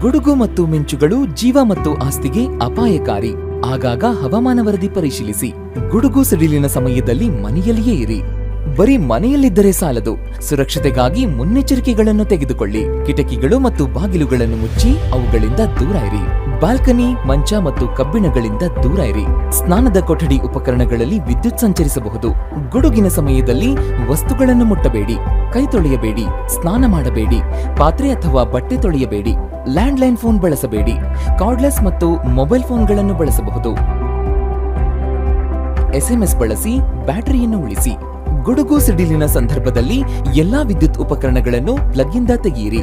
ಗುಡುಗು ಮತ್ತು ಮಿಂಚುಗಳು ಜೀವ ಮತ್ತು ಆಸ್ತಿಗೆ ಅಪಾಯಕಾರಿ. ಆಗಾಗ ಹವಾಮಾನ ವರದಿ ಪರಿಶೀಲಿಸಿ. ಗುಡುಗು ಸಿಡಿಲಿನ ಸಮಯದಲ್ಲಿ ಮನೆಯಲ್ಲಿಯೇ ಇರಿ. ಬರೀ ಮನೆಯಲ್ಲಿದ್ದರೆ ಸಾಲದು. ಸುರಕ್ಷತೆಗಾಗಿ ಮುನ್ನೆಚ್ಚರಿಕೆಗಳನ್ನು ತೆಗೆದುಕೊಳ್ಳಿ. ಕಿಟಕಿಗಳು ಮತ್ತು ಬಾಗಿಲುಗಳನ್ನು ಮುಚ್ಚಿ ಅವುಗಳಿಂದ ದೂರ ಇರಿ. ಬಾಲ್ಕನಿ, ಮಂಚ ಮತ್ತು ಕಬ್ಬಿಣಗಳಿಂದ ದೂರ ಇರಿ. ಸ್ನಾನದ ಕೊಠಡಿ ಉಪಕರಣಗಳಲ್ಲಿ ವಿದ್ಯುತ್ ಸಂಚರಿಸಬಹುದು. ಗುಡುಗಿನ ಸಮಯದಲ್ಲಿ ವಸ್ತುಗಳನ್ನು ಮುಟ್ಟಬೇಡಿ. ಕೈ ತೊಳೆಯಬೇಡಿ. ಸ್ನಾನ ಮಾಡಬೇಡಿ. ಪಾತ್ರೆ ಅಥವಾ ಬಟ್ಟೆ ತೊಳೆಯಬೇಡಿ. ಲ್ಯಾಂಡ್ಲೈನ್ ಫೋನ್ ಬಳಸಬೇಡಿ. ಕಾರ್ಡ್ಲೆಸ್ ಮತ್ತು ಮೊಬೈಲ್ ಫೋನ್ಗಳನ್ನು ಬಳಸಬಹುದು. ಎಸ್ಎಂಎಸ್ ಬಳಸಿ ಬ್ಯಾಟರಿಯನ್ನು ಉಳಿಸಿ. ಗುಡುಗು ಸಿಡಿಲಿನ ಸಂದರ್ಭದಲ್ಲಿ ಎಲ್ಲಾ ವಿದ್ಯುತ್ ಉಪಕರಣಗಳನ್ನು ಪ್ಲಗ್ ಇಂದ ತೆಗೆಯಿರಿ.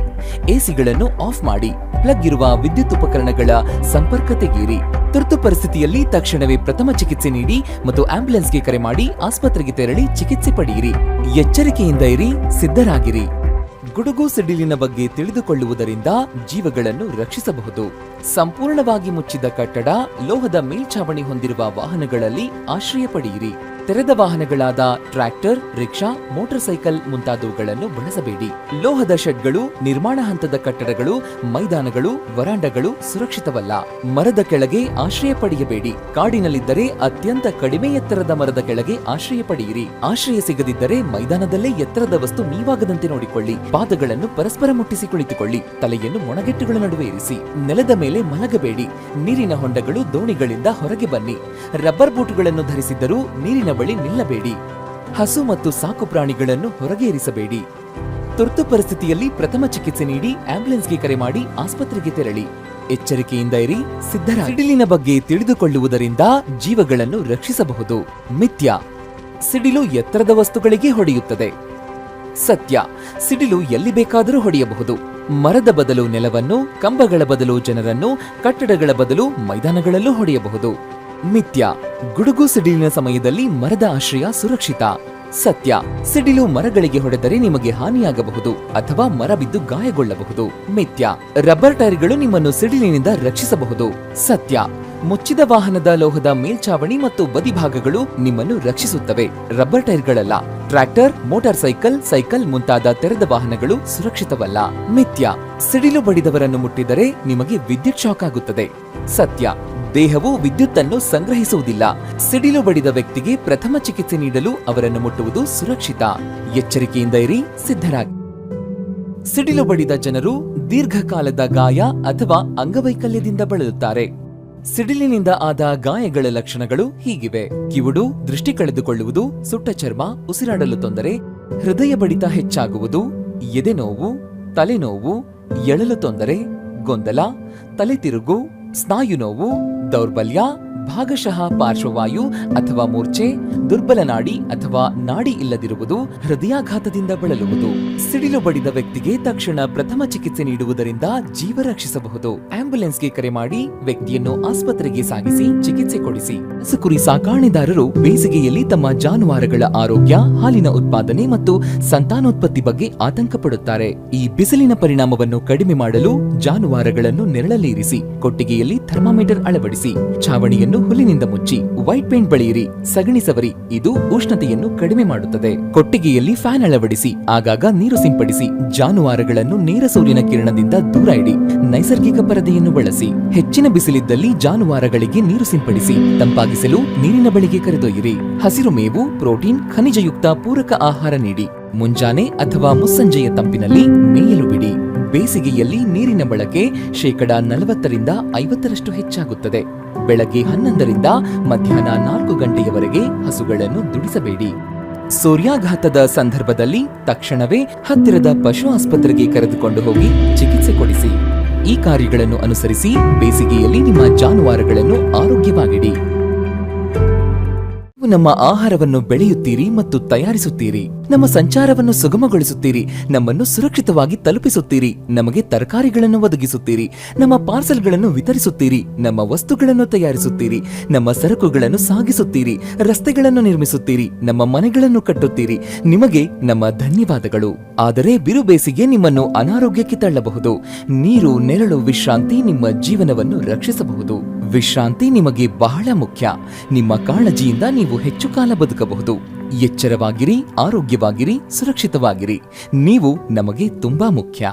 ಎಸಿಗಳನ್ನು ಆಫ್ ಮಾಡಿ. ಪ್ಲಗ್ ಇರುವ ವಿದ್ಯುತ್ ಉಪಕರಣಗಳ ಸಂಪರ್ಕ ತೆಗೆಯಿರಿ. ತುರ್ತು ಪರಿಸ್ಥಿತಿಯಲ್ಲಿ ತಕ್ಷಣವೇ ಪ್ರಥಮ ಚಿಕಿತ್ಸೆ ನೀಡಿ ಮತ್ತು ಆಂಬ್ಯುಲೆನ್ಸ್ಗೆ ಕರೆ ಮಾಡಿ ಆಸ್ಪತ್ರೆಗೆ ತೆರಳಿ ಚಿಕಿತ್ಸೆ ಪಡೆಯಿರಿ. ಎಚ್ಚರಿಕೆಯಿಂದ ಇರಿ, ಸಿದ್ಧರಾಗಿರಿ. ಗುಡುಗು ಸಿಡಿಲಿನ ಬಗ್ಗೆ ತಿಳಿದುಕೊಳ್ಳುವುದರಿಂದ ಜೀವಗಳನ್ನು ರಕ್ಷಿಸಬಹುದು. ಸಂಪೂರ್ಣವಾಗಿ ಮುಚ್ಚಿದ ಕಟ್ಟಡ, ಲೋಹದ ಮೇಲ್ಛಾವಣಿ ಹೊಂದಿರುವ ವಾಹನಗಳಲ್ಲಿ ಆಶ್ರಯ ಪಡೆಯಿರಿ. ತೆರೆದ ವಾಹನಗಳಾದ ಟ್ರ್ಯಾಕ್ಟರ್, ರಿಕ್ಷಾ, ಮೋಟಾರ್ ಸೈಕಲ್ ಮುಂತಾದವುಗಳನ್ನು ಬಳಸಬೇಡಿ. ಲೋಹದ ಶೆಡ್ಗಳು, ನಿರ್ಮಾಣ ಹಂತದ ಕಟ್ಟಡಗಳು, ಮೈದಾನಗಳು, ವರಾಂಡಗಳು ಸುರಕ್ಷಿತವಲ್ಲ. ಮರದ ಕೆಳಗೆ ಆಶ್ರಯ ಪಡೆಯಬೇಡಿ. ಕಾಡಿನಲ್ಲಿದ್ದರೆ ಅತ್ಯಂತ ಕಡಿಮೆ ಎತ್ತರದ ಮರದ ಕೆಳಗೆ ಆಶ್ರಯ ಪಡೆಯಿರಿ. ಆಶ್ರಯ ಸಿಗದಿದ್ದರೆ ಮೈದಾನದಲ್ಲೇ ಎತ್ತರದ ವಸ್ತು ನೀವಾಗದಂತೆ ನೋಡಿಕೊಳ್ಳಿ. ಪಾದಗಳನ್ನು ಪರಸ್ಪರ ಮುಟ್ಟಿಸಿ ಕುಳಿತುಕೊಳ್ಳಿ. ತಲೆಯನ್ನು ಮೊಣಗೆಟ್ಟುಗಳ ನಡುವೆ ಇರಿಸಿ. ನೆಲದ ಮೇಲೆ ಮಲಗಬೇಡಿ. ನೀರಿನ ಹೊಂಡಗಳು ದೋಣಿಗಳಿಂದ ಹೊರಗೆ ಬನ್ನಿ. ರಬ್ಬರ್ ಬೂಟುಗಳನ್ನು ಧರಿಸಿದ್ದರೂ ನೀರಿನ ಬಳಿ ನಿಲ್ಲಬೇಡಿ. ಹಸು ಮತ್ತು ಸಾಕು ಪ್ರಾಣಿಗಳನ್ನು ಹೊರಗೆ ಇರಿಸಬೇಡಿ ತುರ್ತು ಪರಿಸ್ಥಿತಿಯಲ್ಲಿ ಪ್ರಥಮ ಚಿಕಿತ್ಸೆ ನೀಡಿ ಆಂಬ್ಯುಲೆನ್ಸ್ಗೆ ಕರೆ ಮಾಡಿ ಆಸ್ಪತ್ರೆಗೆ ತೆರಳಿ. ಎಚ್ಚರಿಕೆಯಿಂದ ಇರಿ ಸಿದ್ಧರ ಸಿಡಿಲಿನ ಬಗ್ಗೆ ತಿಳಿದುಕೊಳ್ಳುವುದರಿಂದ ಜೀವಗಳನ್ನು ರಕ್ಷಿಸಬಹುದು. ಮಿಥ್ಯ, ಸಿಡಿಲು ಎತ್ತರದ ವಸ್ತುಗಳಿಗೆ ಹೊಡೆಯುತ್ತದೆ. ಸತ್ಯ, ಸಿಡಿಲು ಎಲ್ಲಿ ಬೇಕಾದರೂ ಹೊಡೆಯಬಹುದು. ಮರದ ಬದಲು ನೆಲವನ್ನು, ಕಂಬಗಳ ಬದಲು ಜನರನ್ನು, ಕಟ್ಟಡಗಳ ಬದಲು ಮೈದಾನಗಳಲ್ಲೂ ಹೊಡೆಯಬಹುದು. ಮಿಥ್ಯ, ಗುಡುಗು ಸಿಡಿಲಿನ ಸಮಯದಲ್ಲಿ ಮರದ ಆಶ್ರಯ ಸುರಕ್ಷಿತ. ಸತ್ಯ, ಸಿಡಿಲು ಮರಗಳಿಗೆ ಹೊಡೆದರೆ ನಿಮಗೆ ಹಾನಿಯಾಗಬಹುದು ಅಥವಾ ಮರ ಬಿದ್ದು ಗಾಯಗೊಳ್ಳಬಹುದು. ಮಿಥ್ಯ, ರಬ್ಬರ್ ಟೈರ್ಗಳು ನಿಮ್ಮನ್ನು ಸಿಡಿಲಿನಿಂದ ರಕ್ಷಿಸಬಹುದು. ಸತ್ಯ, ಮುಚ್ಚಿದ ವಾಹನದ ಲೋಹದ ಮೇಲ್ಛಾವಣಿ ಮತ್ತು ಬದಿಭಾಗಗಳು ನಿಮ್ಮನ್ನು ರಕ್ಷಿಸುತ್ತವೆ. ರಬ್ಬರ್ ಟೈರ್ಗಳಲ್ಲ, ಟ್ರ್ಯಾಕ್ಟರ್, ಮೋಟಾರ್ ಸೈಕಲ್ ಸೈಕಲ್ ಮುಂತಾದ ತೆರೆದ ವಾಹನಗಳು ಸುರಕ್ಷಿತವಲ್ಲ. ಮಿಥ್ಯ, ಸಿಡಿಲು ಬಡಿದವರನ್ನು ಮುಟ್ಟಿದರೆ ನಿಮಗೆ ವಿದ್ಯುತ್ ಶಾಕ್ ಆಗುತ್ತದೆ. ಸತ್ಯ ದೇಹವು ವಿದ್ಯುತ್ತನ್ನು ಸಂಗ್ರಹಿಸುವುದಿಲ್ಲ. ಸಿಡಿಲು ಬಡಿದ ವ್ಯಕ್ತಿಗೆ ಪ್ರಥಮ ಚಿಕಿತ್ಸೆ ನೀಡಲು ಅವರನ್ನು ಮುಟ್ಟುವುದು ಸುರಕ್ಷಿತ. ಎಚ್ಚರಿಕೆಯಿಂದ ಇರಿ, ಸಿದ್ಧರಾಗಿ. ಸಿಡಿಲು ಬಡಿದ ಜನರು ದೀರ್ಘಕಾಲದ ಗಾಯ ಅಥವಾ ಅಂಗವೈಕಲ್ಯದಿಂದ ಬಳಲುತ್ತಾರೆ. ಸಿಡಿಲಿನಿಂದ ಆದ ಗಾಯಗಳ ಲಕ್ಷಣಗಳು ಹೀಗಿವೆ. ಕಿವುಡು, ದೃಷ್ಟಿ ಕಳೆದುಕೊಳ್ಳುವುದು, ಸುಟ್ಟ ಚರ್ಮ, ಉಸಿರಾಡಲು ತೊಂದರೆ, ಹೃದಯ ಬಡಿತ ಹೆಚ್ಚಾಗುವುದು ಎದೆನೋವು ತಲೆನೋವು, ಎಳಲು ತೊಂದರೆ, ಗೊಂದಲ ತಲೆ ತಿರುಗು ಸ್ನಾಯು ನೋವು ದೌರ್ಬಲ್ಯ ಭಾಗಶಃ ಪಾರ್ಶ್ವವಾಯು ಅಥವಾ ಮೂರ್ಛೆ, ದುರ್ಬಲ ನಾಡಿ ಅಥವಾ ನಾಡಿ ಇಲ್ಲದಿರುವುದು ಹೃದಯಾಘಾತದಿಂದ ಬಳಲುವುದು. ಸಿಡಿಲು ಬಡಿದ ವ್ಯಕ್ತಿಗೆ ತಕ್ಷಣ ಪ್ರಥಮ ಚಿಕಿತ್ಸೆ ನೀಡುವುದರಿಂದ ಜೀವ ರಕ್ಷಿಸಬಹುದು. ಆಂಬ್ಯುಲೆನ್ಸ್ಗೆ ಕರೆ ಮಾಡಿ ವ್ಯಕ್ತಿಯನ್ನು ಆಸ್ಪತ್ರೆಗೆ ಸಾಗಿಸಿ ಚಿಕಿತ್ಸೆ ಕೊಡಿಸಿ. ಸುಕುರಿ ಸಾಕಾಣೆದಾರರು ಬೇಸಿಗೆಯಲ್ಲಿ ತಮ್ಮ ಜಾನುವಾರುಗಳ ಆರೋಗ್ಯ, ಹಾಲಿನ ಉತ್ಪಾದನೆ ಮತ್ತು ಸಂತಾನೋತ್ಪತ್ತಿ ಬಗ್ಗೆ ಆತಂಕ ಪಡುತ್ತಾರೆ ಈ ಬಿಸಿಲಿನ ಪರಿಣಾಮವನ್ನು ಕಡಿಮೆ ಮಾಡಲು ಜಾನುವಾರುಗಳನ್ನು ನೆರಳಲ್ಲಿರಿಸಿ ಕೊಟ್ಟಿಗೆಯಲ್ಲಿ ಥರ್ಮಾಮೀಟರ್ ಅಳವಡಿಸಿ, ಛಾವಣಿಯನ್ನು ಹುಲ್ಲಿನಿಂದ ಮುಚ್ಚಿ ವೈಟ್ ಪೇಂಟ್ ಬಳಿಯಿರಿ ಸಗಣಿ ಸವರಿ, ಇದು ಉಷ್ಣತೆಯನ್ನು ಕಡಿಮೆ ಮಾಡುತ್ತದೆ. ಕೊಟ್ಟಿಗೆಯಲ್ಲಿ ಫ್ಯಾನ್ ಅಳವಡಿಸಿ, ಆಗಾಗ ನೀರು ಸಿಂಪಡಿಸಿ, ಜಾನುವಾರುಗಳನ್ನು ನೇರ ಸೂರ್ಯನ ಕಿರಣದಿಂದ ದೂರ ಇಡಿ. ನೈಸರ್ಗಿಕ ಪರದೆಯನ್ನು ಬಳಸಿ, ಹೆಚ್ಚಿನ ಬಿಸಿಲಿದ್ದಲ್ಲಿ ಜಾನುವಾರುಗಳಿಗೆ ನೀರು ಸಿಂಪಡಿಸಿ, ತಂಪಾಗಿಸಲು ನೀರಿನ ಬಳಿಗೆ ಕರೆದೊಯ್ಯಿರಿ. ಹಸಿರು ಮೇವು, ಪ್ರೋಟೀನ್, ಖನಿಜಯುಕ್ತ ಪೂರಕ ಆಹಾರ ನೀಡಿ. ಮುಂಜಾನೆ ಅಥವಾ ಮುಸ್ಸಂಜೆಯ ತಂಪಿನಲ್ಲಿ ಮೇಯಲು ಬಿಡಿ. ಬೇಸಿಗೆಯಲ್ಲಿ ನೀರಿನ ಬಳಕೆ ಶೇಕಡ ನಲವತ್ತರಿಂದ ಐವತ್ತರಷ್ಟು ಹೆಚ್ಚಾಗುತ್ತದೆ. ಬೆಳಗ್ಗೆ ಹನ್ನೊಂದರಿಂದ ಮಧ್ಯಾಹ್ನ ನಾಲ್ಕು ಗಂಟೆಯವರೆಗೆ ಹಸುಗಳನ್ನು ದುಡಿಸಬೇಡಿ. ಸೂರ್ಯಾಘಾತದ ಸಂದರ್ಭದಲ್ಲಿ ತಕ್ಷಣವೇ ಹತ್ತಿರದ ಪಶು ಆಸ್ಪತ್ರೆಗೆ ಕರೆದುಕೊಂಡು ಹೋಗಿ ಚಿಕಿತ್ಸೆ ಕೊಡಿಸಿ. ಈ ಕಾರ್ಯಗಳನ್ನು ಅನುಸರಿಸಿ ಬೇಸಿಗೆಯಲ್ಲಿ ನಿಮ್ಮ ಜಾನುವಾರುಗಳನ್ನು ಆರೋಗ್ಯವಾಗಿಡಿ. ನಮ್ಮ ಆಹಾರವನ್ನು ಬೆಳೆಯುತ್ತೀರಿ ಮತ್ತು ತಯಾರಿಸುತ್ತೀರಿ. ನಮ್ಮ ಸಂಚಾರವನ್ನು ಸುಗಮಗೊಳಿಸುತ್ತೀರಿ, ನಮ್ಮನ್ನು ಸುರಕ್ಷಿತವಾಗಿ ತಲುಪಿಸುತ್ತೀರಿ, ನಮಗೆ ತರಕಾರಿಗಳನ್ನು ಒದಗಿಸುತ್ತೀರಿ, ನಮ್ಮ ಪಾರ್ಸೆಲ್ಗಳನ್ನು ವಿತರಿಸುತ್ತೀರಿ, ನಮ್ಮ ವಸ್ತುಗಳನ್ನು ತಯಾರಿಸುತ್ತೀರಿ, ನಮ್ಮ ಸರಕುಗಳನ್ನು ಸಾಗಿಸುತ್ತೀರಿ, ರಸ್ತೆಗಳನ್ನು ನಿರ್ಮಿಸುತ್ತೀರಿ, ನಮ್ಮ ಮನೆಗಳನ್ನು ಕಟ್ಟುತ್ತೀರಿ, ನಿಮಗೆ ನಮ್ಮ ಧನ್ಯವಾದಗಳು. ಆದರೆ ಬಿರುಬೇಸಿಗೆ ನಿಮ್ಮನ್ನು ಅನಾರೋಗ್ಯಕ್ಕೆ ತಳ್ಳಬಹುದು. ನೀರು, ನೆರಳು, ವಿಶ್ರಾಂತಿ ನಿಮ್ಮ ಜೀವನವನ್ನು ರಕ್ಷಿಸಬಹುದು. ವಿಶ್ರಾಂತಿ ನಿಮಗೆ ಬಹಳ ಮುಖ್ಯ. ನಿಮ್ಮ ಕಾಳಜಿಯಿಂದ ನೀವು ಹೆಚ್ಚು ಕಾಲ ಬದುಕಬಹುದು. ಎಚ್ಚರವಾಗಿರಿ ಆರೋಗ್ಯವಾಗಿರಿ ಸುರಕ್ಷಿತವಾಗಿರಿ. ನೀವು ನಮಗೆ ತುಂಬಾ ಮುಖ್ಯ.